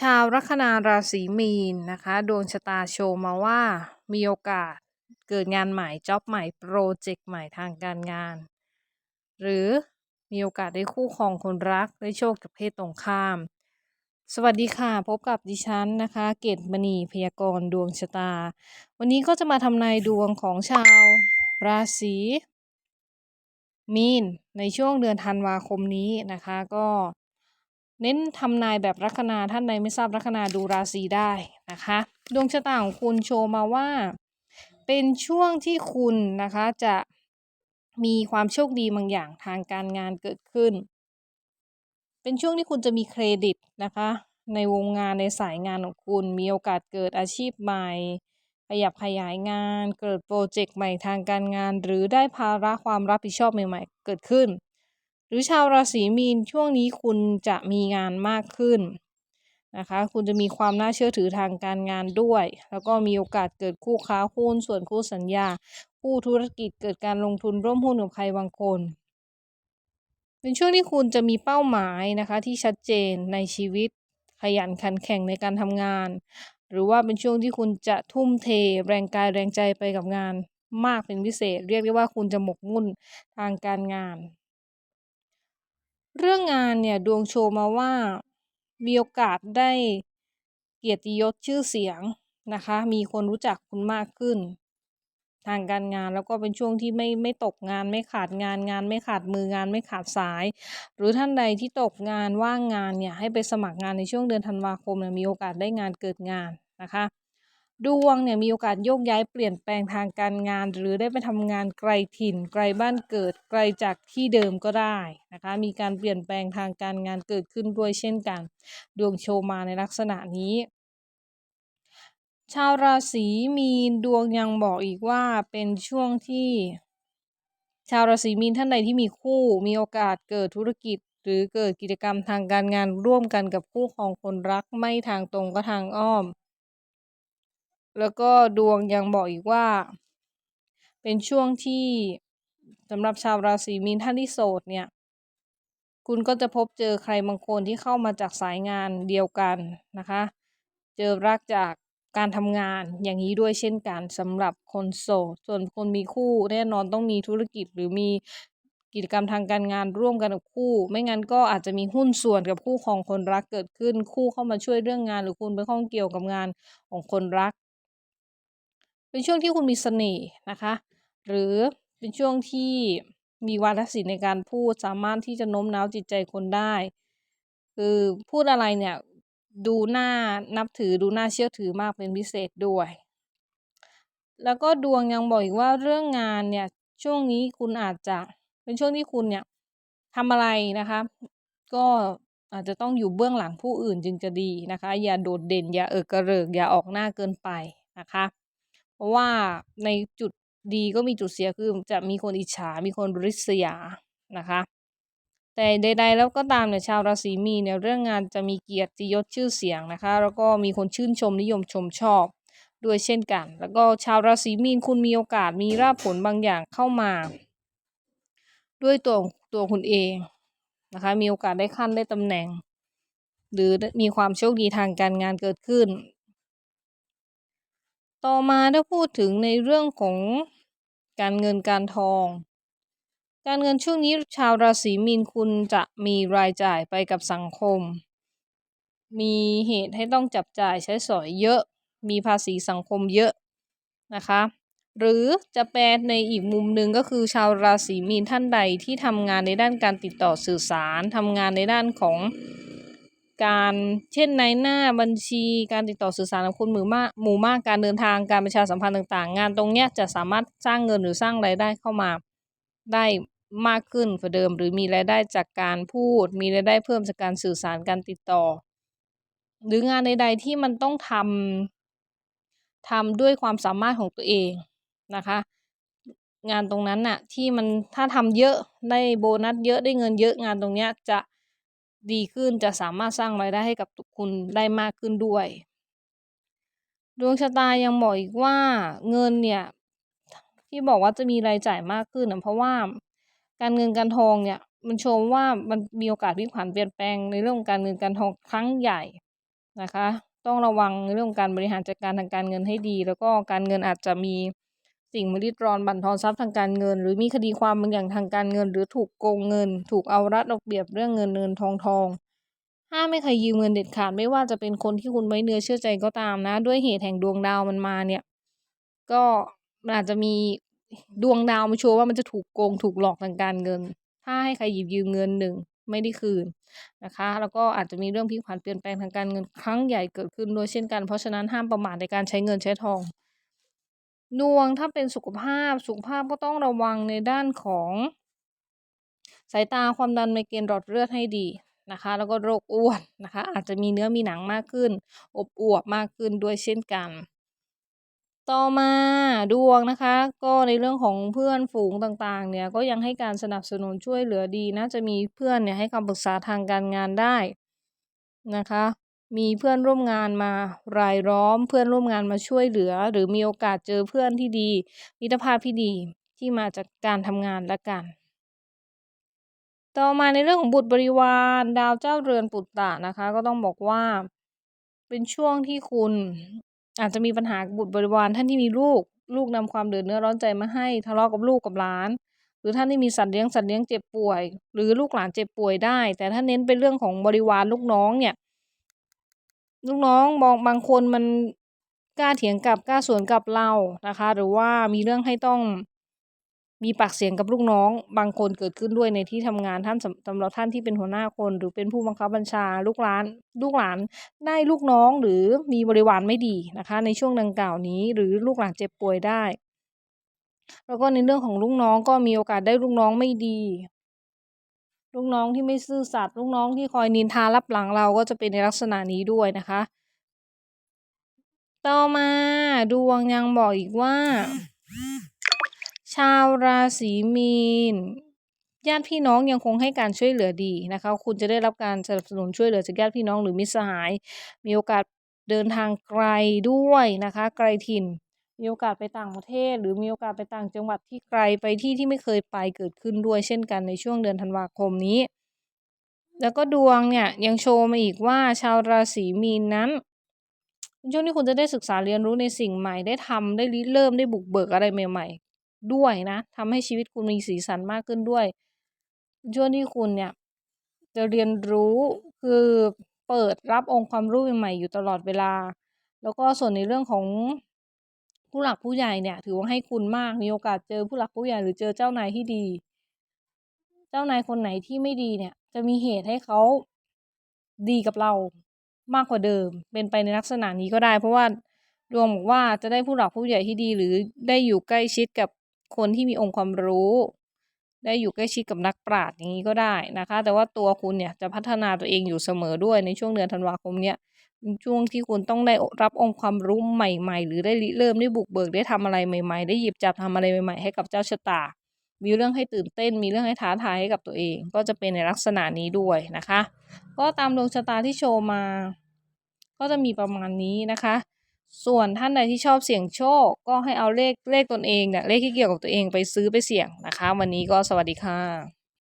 ชาวลัคนาราศีมีนนะคะดวงชะตาโชว์มาว่า มีโอกาสเกิดงานใหม่จ็อบใหม่โปรเจกต์ใหม่ทางการงาน หรือมีโอกาสได้คู่ครองคนรักได้โชคจากเพศตรงข้าม สวัสดีค่ะ พบกับดิฉันนะคะ เกตมณีพยากรณ์ดวงชะตา วันนี้ก็จะมาทำนายดวงของชาว ราศีมีนในช่วงเดือนธันวาคมนี้นะคะ ก็ เน้นทำนายแบบลัคนาท่านใดไม่ทราบลัคนาดูราศีได้นะคะ ดวงชะตาของคุณโชว์มาว่า เป็นช่วงที่คุณนะคะจะมีความโชคดีบางอย่างทางการงานเกิดขึ้น เป็นช่วงที่คุณจะมีเครดิตนะคะ ในวงงานในสายงานของคุณ มีโอกาสเกิดอาชีพใหม่ ขยับขยายงาน เกิดโปรเจกต์ใหม่ทางการงาน หรือได้ภาระความรับผิดชอบใหม่ ๆ เกิดขึ้น หรือชาวราศีมีนช่วงนี้คุณจะมีงานมากขึ้นนะคะ คุณจะมีความน่าเชื่อถือทางการงานด้วย แล้วก็มีโอกาสเกิดคู่ค้าหุ้นส่วนคู่สัญญา คู่ธุรกิจเกิดการลงทุนร่วมหุ้นกับใครบางคนเป็นช่วงที่คุณจะมีเป้าหมายนะคะที่ชัดเจนในชีวิตขยันขันแข่งในการทำงาน หรือว่าเป็นช่วงที่คุณจะทุ่มเทแรงกายแรงใจไปกับงานมากเป็นพิเศษ เรียกได้ว่าคุณจะหมกมุ่นทางการงาน เรื่องงานเนี่ย ดวงโชว์มาว่า มีโอกาสได้เกียรติยศชื่อเสียงนะคะ มีคนรู้จักคุณมากขึ้น ทางการงานแล้วก็เป็นช่วงที่ไม่ไม่ตกงานไม่ขาดงานงานไม่ขาดมืองานไม่ขาดสาย หรือท่านใดที่ตกงานว่างงานเนี่ยให้ไปสมัครงานในช่วงเดือนธันวาคมเนี่ยมีโอกาสได้งานเกิดงานนะคะ ดวงเนี่ยมีโอกาสโยกย้ายเปลี่ยนแปลงทางการงาน หรือได้ไปทำงานไกลถิ่น ไกลบ้านเกิด ไกลจากที่เดิมก็ได้นะคะ มีการเปลี่ยนแปลงทางการงานเกิดขึ้นด้วยเช่นกัน ดวงโชว์มาในลักษณะนี้ ชาวราศีมีนดวงยังบอกอีกว่าเป็นช่วงที่ ชาวราศีมีนท่านใดที่มีคู่มีโอกาสเกิดธุรกิจหรือเกิดกิจกรรมทางการงานร่วมกันกับคู่ของคนรักไม่ทางตรงก็ทางอ้อม แล้วก็ดวงยังบอกอีกว่า เป็นช่วงที่สำหรับชาวราศีมีนท่านที่โสดเนี่ย คุณก็จะพบเจอใครบางคนที่เข้ามาจากสายงานเดียวกันนะคะ เจอรักจากการทำงานอย่างนี้ด้วยเช่นกันสำหรับคนโสด ส่วนคนมีคู่แน่นอนต้องมีธุรกิจหรือมีกิจกรรมทางการงานร่วมกันกับคู่ ไม่งั้นก็อาจจะมีหุ้นส่วนกับคู่ของคนรักเกิดขึ้น คู่เข้ามาช่วยเรื่องงาน หรือคุณไปข้องเกี่ยวกับงานของคนรัก เป็นช่วงที่คุณมีเสน่ห์นะคะ หรือเป็นช่วงที่มีวาทศิลป์ในการพูดสามารถที่จะโน้มน้าวจิตใจคนได้ คือพูดอะไรเนี่ยดูหน้านับถือดูหน่าเชื่อถือมากเป็นพิเศษด้วย แล้วก็ดวงยังบอกอีกว่าเรื่องงานเนี่ยช่วงนี้คุณอาจจะเป็นช่วงที่คุณเนี่ยทำอะไรนะคะ ก็อาจจะต้องอยู่เบื้องหลังผู้อื่นจึงจะดีนะคะ อย่าโดดเด่น อย่าเอิกกระเริกอย่าออกหน้าเกินไปนะคะ เพราะว่าในจุดดีก็มีจุดเสียคือจะมีคนอิจฉา มีคนริษยานะคะ แต่ใดๆแล้วก็ตามเนี่ยชาวราศีมีเนี่ยเรื่องงานจะมีเกียรติยศชื่อเสียงนะคะ แล้วก็มีคนชื่นชมนิยมชมชอบด้วยเช่นกัน แล้วก็ชาวราศีมีนคุณมีโอกาสมีราบผลบางอย่างเข้ามา ด้วยตัวตัวคุณเองนะคะ มีโอกาสได้ขั้นได้ตำแหน่ง หรือมีความโชคดีทางการงานเกิดขึ้น ต่อมาถ้าพูดถึงในเรื่องของการเงินการทอง การเงินช่วงนี้ชาวราศีมีนคุณจะมีรายจ่ายไปกับสังคม มีเหตุให้ต้องจับจ่ายใช้สอยเยอะ มีภาษีสังคมเยอะนะคะ หรือจะแปลในอีกมุมหนึ่งก็คือชาวราศีมีนท่านใดที่ทำงานในด้านการติดต่อสื่อสารทำงานในด้านของ การ เช่นในหน้าบัญชีการติดต่อสื่อสารกับคนหมู่มากหมู่มากการเดินทางการประชาสัมพันธ์ต่างๆ งานตรงเนี้ยจะสามารถสร้างเงินหรือสร้างรายได้เข้ามาได้มากขึ้นกว่าเดิม หรือมีรายได้จากการพูด มีรายได้เพิ่มจากการสื่อสารการติดต่อ หรืองานใดๆที่มันต้องทำทำด้วยความสามารถของตัวเองนะคะ งานตรงนั้นน่ะที่มันถ้าทำเยอะได้โบนัสเยอะได้เงินเยอะงานตรงเนี้ยจะ ดีขึ้นจะสามารถสร้างรายได้ให้กับคุณได้มากขึ้นด้วย ดวงชะตายังบอกอีกว่าเงินเนี่ยที่บอกว่าจะมีรายจ่ายมากขึ้นเพราะว่าการเงินการทองเนี่ยมันชว์ว่ามันมีโอกาสพลิกผันเปลี่ยนแปลงในเรื่องของการเงินการทองครั้งใหญ่นะคะ ต้องระวังในเรื่องของการบริหารจัดการทางการเงินให้ดี แล้วก็การเงินอาจจะมี สิ่งมริดรอนบั่นทอนทรัพย์ทางการเงิน หรือมีคดีความบางอย่างทางการเงิน หรือถูกโกงเงิน ถูกเอารัดเอาเปรียบเรื่องเงินเงินทองทองห้ามไม่ใครยืมเงินเด็ดขาดไม่ว่าจะเป็นคนที่คุณไว้เนื้อเชื่อใจก็ตามนะ ด้วยเหตุแห่งดวงดาวมันมาเนี่ย ก็มันอาจจะมีดวงดาวมาโชว์ว่ามันจะถูกโกงถูกหลอกทางการเงิน ถ้าให้ใครหยิบยืมเงินหนึ่งไม่ได้คืนนะคะ แล้วก็อาจจะมีเรื่องพลิกผันเปลี่ยนแปลงทางการเงินครั้งใหญ่เกิดขึ้นด้วยเช่นกัน เพราะฉะนั้นห้ามประมาทในการใช้เงินใช้ทอง ดวงถ้าเป็นสุขภาพสุขภาพก็ต้องระวังในด้านของสายตาความดันไมเกรนหลอดเลือดให้ดีนะคะ แล้วก็โรคอ้วนนะคะ อาจจะมีเนื้อมีหนังมากขึ้น อบอวบมากขึ้นด้วยเช่นกัน ต่อมาดวงนะคะ ก็ในเรื่องของเพื่อนฝูงต่างๆ เนี่ยก็ยังให้การสนับสนุนช่วยเหลือดีนะจะมีเพื่อนเนี่ยให้คำปรึกษาทางการงานได้นะคะ มีเพื่อนร่วมงานมารายล้อม เพื่อนร่วมงานมาช่วยเหลือ หรือมีโอกาสเจอเพื่อนที่ดี มิตรภาพที่ดีที่มาจากการทำงานและกัน ต่อมาในเรื่องของบุตรบริวารดาวเจ้าเรือนปุตตะนะคะ ก็ต้องบอกว่า เป็นช่วงที่คุณอาจจะมีปัญหาบุตรบริวารท่านที่มีลูก ลูกนำความเดือดเนื้อร้อนใจมาให้ทะเลาะกับลูกกับหลาน หรือท่านที่มีสัตว์เลี้ยงสัตว์เลี้ยงเจ็บป่วย หรือลูกหลานเจ็บป่วยได้ แต่ถ้าเน้นเป็นเรื่องของบริวารลูกน้องเนี่ย ลูกน้องบางบางคนมันกล้าเถียงกลับกล้าสวนกลับเรานะคะ หรือว่ามีเรื่องให้ต้องมีปากเสียงกับลูกน้อง บางคนเกิดขึ้นด้วยในที่ทำงานท่านสำสำหรับท่านที่เป็นหัวหน้าคน หรือเป็นผู้บังคับบัญชาลูกหลาน ลูกหลานได้ลูกน้องหรือมีบริวารไม่ดีนะคะ ในช่วงดังกล่าวนี้ หรือลูกหลานเจ็บป่วยได้ แล้วก็ในเรื่องของลูกน้องก็มีโอกาสได้ลูกน้องไม่ดี ลูกน้องที่ไม่ซื่อสัตย์ลูกน้องที่คอยนินทารับหลังเราก็จะเป็นในลักษณะนี้ด้วยนะคะ ต่อมาดวงยังบอกอีกว่า ชาวราศีมีนญาติพี่น้องยังคงให้การช่วยเหลือดีนะคะ คุณจะได้รับการสนับสนุนช่วยเหลือจากญาติพี่น้องหรือมิตรสหาย มีโอกาสเดินทางไกลด้วยนะคะ ไกลถิ่น มีโอกาสไปต่างประเทศ หรือมีโอกาสไปต่างจังหวัดที่ไกลไปที่ที่ไม่เคยไปเกิดขึ้นด้วยเช่นกันในช่วงเดือนธันวาคมนี้ แล้วก็ดวงเนี่ยยังโชว์มาอีกว่าชาวราศีมีนนั้นช่วงที่คุณจะได้ศึกษาเรียนรู้ในสิ่งใหม่ได้ทำได้ริเริ่มได้บุกเบิกอะไรใหม่ ๆ ด้วยนะทำให้ชีวิตคุณมีสีสันมากขึ้นด้วยช่วงที่คุณเนี่ยจะเรียนรู้คือเปิดรับองค์ความรู้ใหม่ๆอยู่ตลอดเวลา แล้วก็ส่วนในเรื่องของ ผู้หลักผู้ใหญ่เนี่ย ถือว่าให้คุณมากมีโอกาสเจอผู้หลักผู้ใหญ่หรือเจอเจ้านายที่ดี เจ้านายคนไหนที่ไม่ดีเนี่ย จะมีเหตุให้เขาดีกับเรามากกว่าเดิม เป็นไปในลักษณะนี้ก็ได้ เพราะว่าดวงบอกว่าจะได้ผู้หลักผู้ใหญ่ที่ดี หรือได้อยู่ใกล้ชิดกับคนที่มีองค์ความรู้ ได้อยู่ใกล้ชิดกับนักปราชญ์อย่างนี้ก็ได้นะคะ แต่ว่าตัวคุณเนี่ยจะพัฒนาตัวเองอยู่เสมอด้วยในช่วงเดือนธันวาคมเนี่ย ช่วงที่คุณต้องได้รับองค์ความรู้ใหม่ ๆ หรือได้ริเริ่มได้บุกเบิกได้ทำอะไรใหม่ ๆ ได้หยิบจับทำอะไรใหม่ๆให้กับเจ้าชะตา มีเรื่องให้ตื่นเต้น มีเรื่องให้ท้าทายให้กับตัวเอง ก็จะเป็นในลักษณะนี้ด้วยนะคะ ก็ตามดวงชะตาที่โชว์มา ก็จะมีประมาณนี้นะคะ ส่วนท่านใดที่ชอบเสี่ยงโชค ก็ให้เอาเลขเลขตนเองเนี่ยเลขที่เกี่ยวกับตัวเองไปซื้อไปเสี่ยงนะคะ วันนี้ก็สวัสดีค่ะ